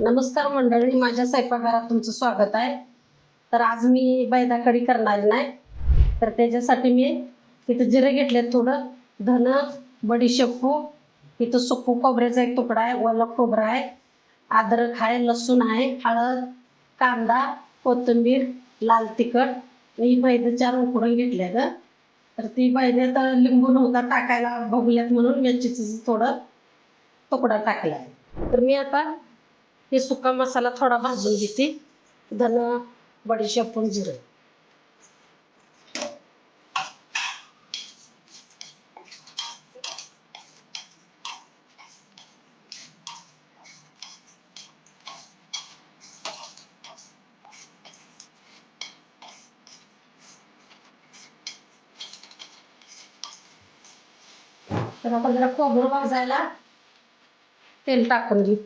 नमस्कार मंडळी माझ्या स्वयंपाकघरात तुमचं स्वागत आहे. तर आज मी बैदा कढी करणार नाही. तर त्याच्यासाठी मी इथं जिरे घेतले थोडं धन बडीशेपू इथं सुकू खोबऱ्याचा एक तुकडा आहे ओला खोबरा आहे अद्रक आहे लसूण आहे हळद कांदा कोथिंबीर लाल तिखट मी मैदा चार उकडून घेतल्या ग तर ती मैद्यात लिंबू नव्हता टाकायला बघूयात म्हणून मिरचीचं थोडं तुकडा टाकला आहे तर मी आता हे सुका मसाला थोडा भाजून घेते. धन बडीशेप पण जिरं. तर आपण जरा खोबरं भाजायला तेल टाकून घेऊ.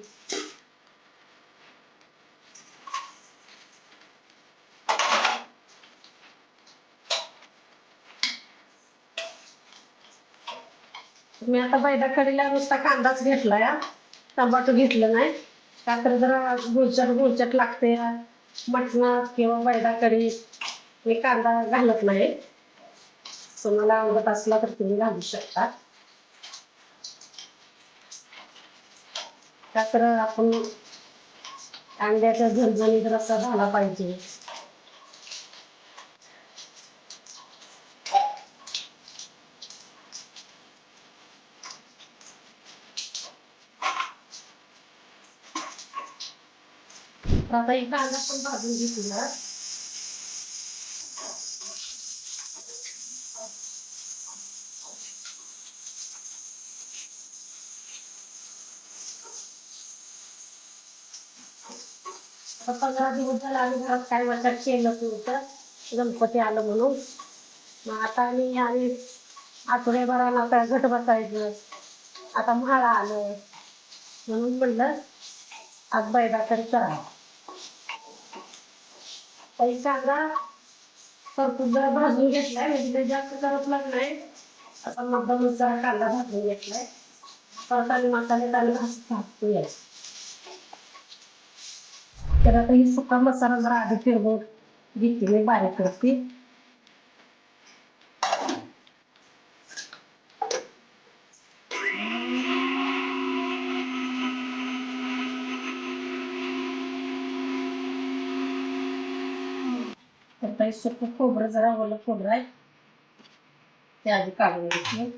मी आता बैदा कढीला नुसता कांदाच घेतला या टमाटो घेतलं नाही. का तर जरा गुळचट गुळचट लागते मटणात किंवा बैदा कढी मी कांदा घालत नाही. तुम्हाला आवडत असला तर तुम्ही घालू शकता. का तर आपण कांद्याचा झणझणीत रस्सा झाला पाहिजे. आता एक कांदा पण भाजून घेतला पंधरा दिवस झाला आम्ही घरात काय वाटत केलं तुमचं गणपती आलं म्हणून मग आता आम्ही आणि आठवड्याभराला काय घट बसायचं आता म्हाळा आलं म्हणून म्हणलं आज बैदा तरी करा काही कांदा भरपूर जरा भाजून घेतलाय म्हणजे ते जास्त करत लागणार आता मध्यम जरा कांदा भाजून घेतलाय. परत आणि मसाले त्याला भाजून भाजतोय. तर आता ही सुका मसाला जरा आधी फिरवून घेते मी बारीक करते. तर काही सुकं खोबरं जरा ओलं खोबरं आहे. ते आधी काढून घेतले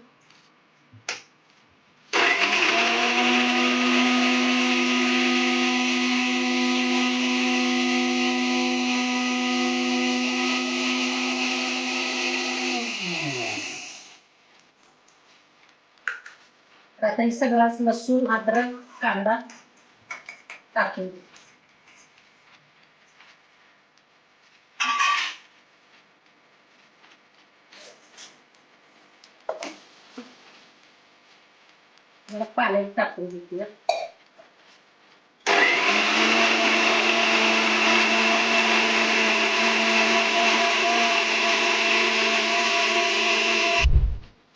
आता हे सगळाच लसूण अद्रक कांदा टाकून जरा पाण्यात टाकून घेतलं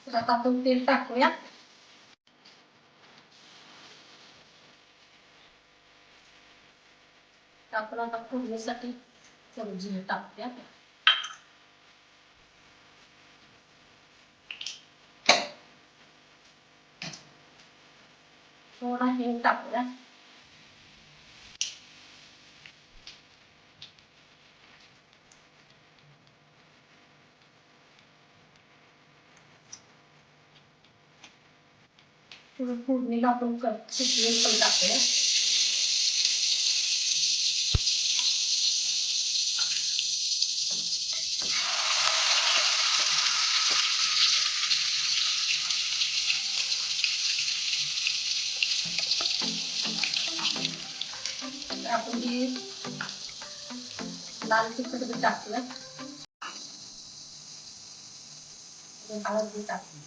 आता आपण तेल टाकूया आपण आता फोडणीसाठी टाकूया जिरं टाकूया थोडा हिंग टाकूया थोडं फोडणीला आपण सुकवून पण टाकूया तर आपण हे लाल तिखट बी टाकलं हळद बी टाकली.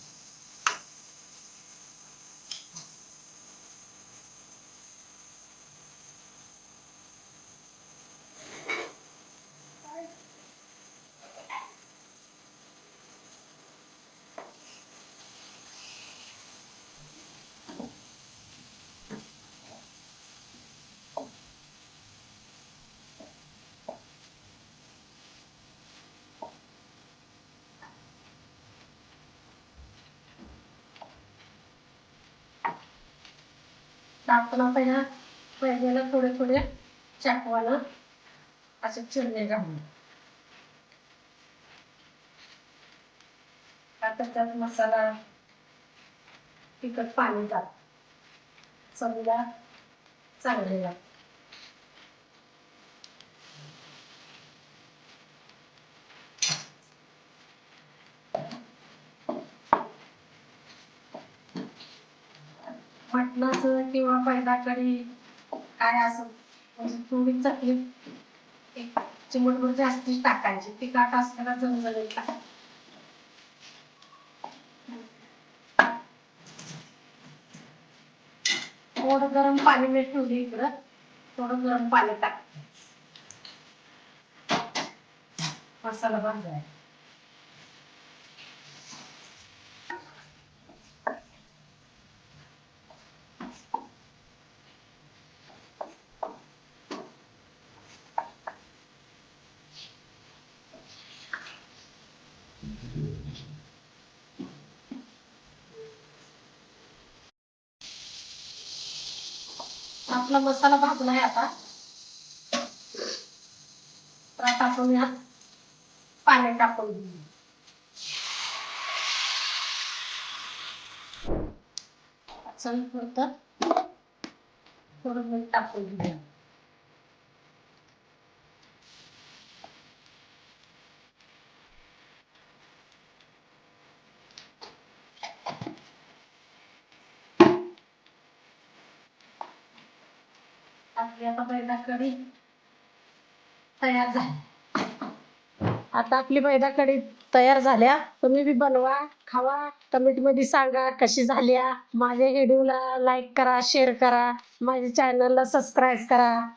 तर आपण आता ह्या पहिल्याला थोडे थोडे चाकवानं असे चिरले घालून आता त्यात मसाला तिखट पाणी टाक. चवीला चांगले लागते मटणाचं किंवा बैलाकडी काय असं म्हणजे थोडी चकली एक चिमटभर जास्तीच टाकायची. तिखट असताना जणजणीत थोडं गरम पाणी मी ठेवली इकडं. थोडं गरम पाणी टाक. मसाला भाजाय आपला मसाला भाजलाय आता. तर आता आपण यात पाणी टाकून देऊ. चल होतं थोडं मीठ टाकून घेऊया आपली आता तयार झाली. आता आपली मैदा कढी तयार झाल्या. तुम्ही बी बनवा खावा. कमेंटमध्ये सांगा कशी झाल्या. माझ्या व्हिडिओला लाईक करा शेअर करा. माझ्या चॅनलला सबस्क्राईब करा.